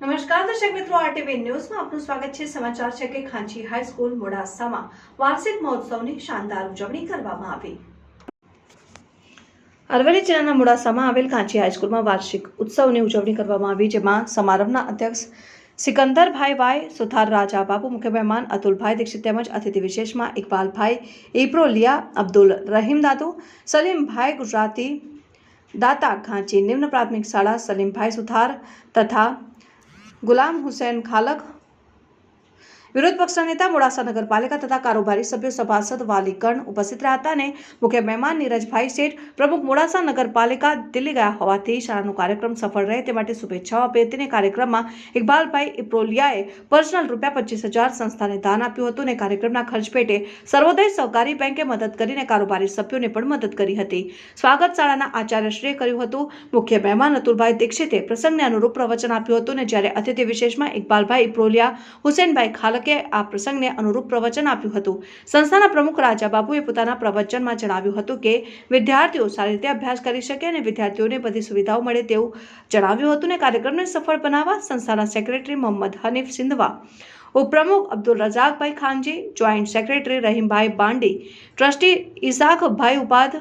નમસ્કાર દર્શક મિત્રો આરટીવી ન્યૂઝમાં આપનું સ્વાગત છે સમાચાર છે કે ખાંચી હાઈસ્કૂલ મોડાસામાં વાર્ષિક મહોત્સવની શાનદાર ઉજવણી કરવામાં આવી અરવલ્લી જિલ્લાના મોડાસામાં આવેલ કાંચી હાઈસ્કૂલમાં વાર્ષિક ઉત્સવની ઉજવણી કરવામાં આવી જેમાં સમારંભના અધ્યક્ષ સિકંદરભાઈ વાય સુથાર રાજા બાબુ મુખ્ય મહેમાન અતુલભાઈ દીક્ષિત તેમજ અતિથિ વિશેષમાં ઇકબાલભાઈ ઇબ્રોલિયા અબ્દુલ રહીમ દાદુ સલીમભાઈ ગુજરાતી દાતા ખાંચી નિમ્ન પ્રાથમિક શાળા સલીમભાઈ સુથાર તથા ગુલામ હુસૈન ખાલક વિરોધ પક્ષના નેતા મોડાસા નગરપાલિકા તથા કારોબારી સભ્યો સભાસદ વાલીગણ ઉપસ્થિત રહ્યા હતા અને મુખ્ય મહેમાન નીરજભાઈ શેઠ, પ્રમુખ મોડાસા નગરપાલિકા દિલ્હી ગયા હોવાથી શાળાનો કાર્યક્રમ સફળ રહે તે માટે શુભેચ્છાઓ આપી હતી અને કાર્યક્રમમાં ઇકબાલભાઈ ઇપ્રોલિયાએ પર્સનલ રૂપિયા પચીસ હજાર સંસ્થાને દાન આપ્યું હતું અને કાર્યક્રમના ખર્ચ પેટે સર્વોદય સહકારી બેંકે મદદ કરીને કારોબારી સભ્યોને પણ મદદ કરી હતી. સ્વાગત શાળાના આચાર્યશ્રીએ કર્યું હતું. મુખ્ય મહેમાન અતુલભાઈ દીક્ષિતે પ્રસંગને અનુરૂપ પ્રવચન આપ્યું હતું અને જ્યારે અતિથિ વિશેષમાં ઇકબાલભાઈ ઇપ્રોલિયા, હુસેનભાઈ ખાલકે આ પ્રસંગને અનુરૂપ પ્રવચન આપ્યું હતું. સંસ્થાના પ્રમુખ રાજા બાબુએ પોતાના પ્રવચનમાં જણાવ્યું હતું કે, વિદ્યાર્થીઓ સારી રીતે અભ્યાસ કરી શકે અને વિદ્યાર્થીઓને બધી સુવિધાઓ મળે તેવું જણાવ્યું હતું અને કાર્યક્રમને સફળ બનાવવા સંસ્થાના સેક્રેટરી મોહમ્મદ હનીફ સિંધવા, ઉપપ્રમુખ Abdul Razakbhai Khanji, joint secretary Rahimbhai Bandi, trustee Isakbhai ઉપાધ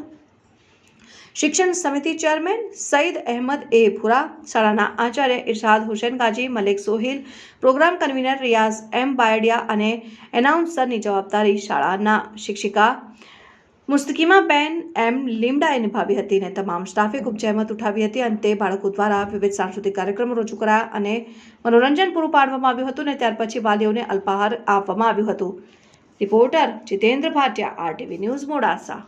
શિક્ષણ સમિતિ ચેરમેન સઈદ અહેમદ એ ભુરા શાળાના Acharya Irshad Husen Kaji, Malik Sohil, programme convener Riyaz M Baydiya અને એનાઉન્સરની જવાબદારી શાળાના શિક્ષિકા મુસ્તકીમા બેન એમ લીમડાએ નિભાવી હતી અને તમામ સ્ટાફે ખૂબ જહેમત ઉઠાવી હતી અને તે બાળકો દ્વારા વિવિધ સાંસ્કૃતિક કાર્યક્રમો રજૂ કરાયા અને મનોરંજન પૂરું પાડવામાં આવ્યું હતું અને ત્યાર પછી વાલીઓને અલ્પાહાર આપવામાં આવ્યું હતું. Reporter Jitendra Bhatia, RTV news Modasa.